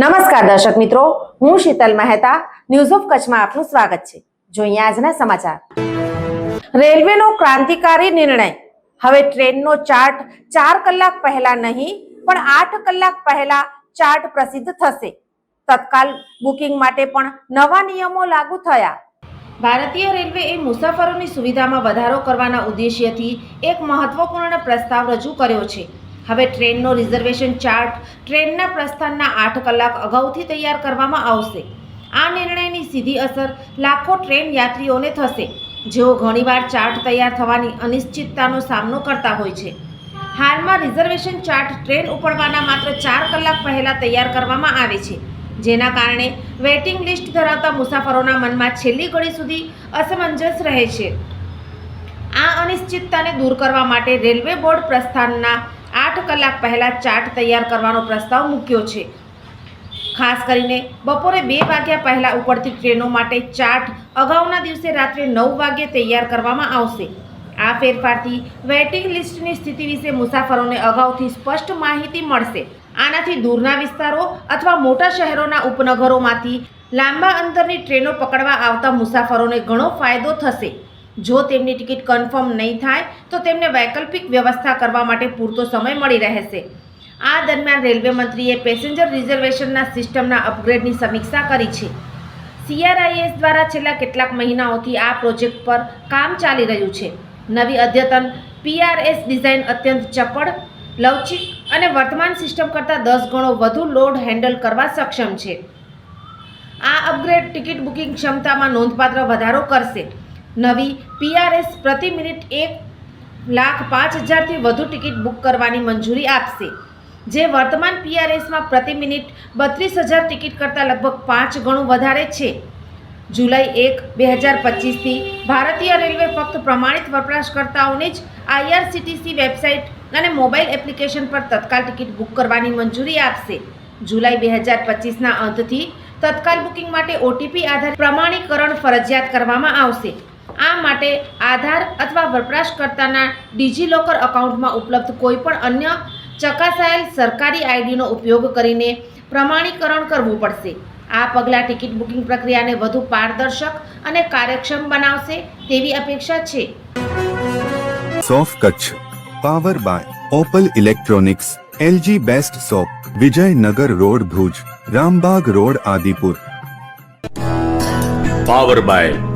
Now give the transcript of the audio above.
નમસ્કાર દર્શક મિત્રો, હું શીતલ મહેતા ન્યૂઝ ઓફ કચ્છમાં આપનું સ્વાગત છે. જોઈએ આજના સમાચાર. રેલવેનો ક્રાંતિકારી નિર્ણય. હવે ટ્રેનનો ચાર્ટ ચાર કલાક પહેલા નહીં, પણ આઠ કલાક પહેલા ચાર્ટ પ્રસિદ્ધ થશે. તત્કાલ બુકિંગ માટે પણ નવા નિયમો લાગુ થયા. ભારતીય રેલવે એ મુસાફરોની સુવિધામાં વધારો કરવાના ઉદ્દેશ્યથી એક મહત્વપૂર્ણ પ્રસ્તાવ રજૂ કર્યો છે. હવે ટ્રેનનો રિઝર્વેશન ચાર્ટ ટ્રેનના પ્રસ્થાનના આઠ કલાક અગાઉથી તૈયાર કરવામાં આવશે. આ નિર્ણયની સીધી અસર લાખો ટ્રેન યાત્રીઓને થશે, જેઓ ઘણીવાર ચાર્ટ તૈયાર થવાની અનિશ્ચિતતાનો સામનો કરતા હોય છે. હાલમાં રિઝર્વેશન ચાર્ટ ટ્રેન ઉપડવાના માત્ર ચાર કલાક પહેલાં તૈયાર કરવામાં આવે છે, જેના કારણે વેઇટિંગ લિસ્ટ ધરાવતા મુસાફરોના મનમાં છેલ્લી ઘડી સુધી અસમંજસ રહે છે. આ અનિશ્ચિતતાને દૂર કરવા માટે રેલવે બોર્ડ પ્રસ્થાનના આઠ કલાક પહેલાં ચાર્ટ તૈયાર કરવાનો પ્રસ્તાવ મૂક્યો છે. ખાસ કરીને બપોરે બે વાગ્યા પહેલાં ઉપડતી ટ્રેનો માટે ચાર્ટ અગાઉના દિવસે રાત્રે નવ વાગ્યે તૈયાર કરવામાં આવશે. આ ફેરફારથી વેઇટિંગ લિસ્ટની સ્થિતિ વિશે મુસાફરોને અગાઉથી સ્પષ્ટ માહિતી મળશે. આનાથી દૂરના વિસ્તારો અથવા મોટા શહેરોના ઉપનગરોમાંથી લાંબા અંતરની ટ્રેનો પકડવા આવતા મુસાફરોને ઘણો ફાયદો થશે. જો તેમની ટિકિટ કન્ફર્મ નહીં થાય, તો તેમને વૈકલ્પિક વ્યવસ્થા કરવા માટે પૂરતો સમય મળી રહેશે. આ દરમિયાન રેલવે મંત્રીએ પેસેન્જર રિઝર્વેશનના સિસ્ટમના અપગ્રેડની સમીક્ષા કરી છે. સીઆરઆઈએસ દ્વારા છેલ્લા કેટલાક મહિનાઓથી આ પ્રોજેક્ટ પર કામ ચાલી રહ્યું છે. નવી અદ્યતન પીઆરએસ ડિઝાઇન અત્યંત ચપળ, લવચિક અને વર્તમાન સિસ્ટમ કરતાં દસ ગણો વધુ લોડ હેન્ડલ કરવા સક્ષમ છે. આ અપગ્રેડ ટિકિટ બુકિંગ ક્ષમતામાં નોંધપાત્ર વધારો કરશે. નવી પીઆરએસ પ્રતિ મિનિટ એક લાખ પાંચ હજારથી વધુ ટિકિટ બુક કરવાની મંજૂરી આપશે. જે વર્તમાન પીઆરએસમાં પ્રતિ મિનિટ બત્રીસ હજાર ટિકિટ કરતાં લગભગ પાંચ ગણું વધારે છે. જુલાઈ એક, બે હજાર પચીસથી ભારતીય રેલવે ફક્ત પ્રમાણિત વપરાશકર્તાઓને જ આઈઆરસીટીસી વેબસાઇટ અને મોબાઈલ એપ્લિકેશન પર તત્કાલ ટિકિટ બુક કરવાની મંજૂરી આપશે. જુલાઈ બે હજાર પચીસના અંતથી તત્કાલ બુકિંગ માટે ઓટીપી આધારિત પ્રમાણીકરણ ફરજિયાત કરવામાં આવશે. આ માટે આધાર અથવા વપરાશકર્તાના ડિજિલોકર અકાઉન્ટમાં ઉપલબ્ધ કોઈપણ અન્ય ચકાસાયેલ સરકારી આઈડીનો ઉપયોગ કરીને પ્રમાણીકરણ કરવું પડશે. આ પગલાં ટિકિટ બુકિંગ પ્રક્રિયાને વધુ પારદર્શક અને કાર્યક્ષમ બનાવશે તેવી અપેક્ષા છે. સોફ Kutch power buy Opal electronics LG best shop Vijaynagar road Bhuj Rambag road Adipur. Power buy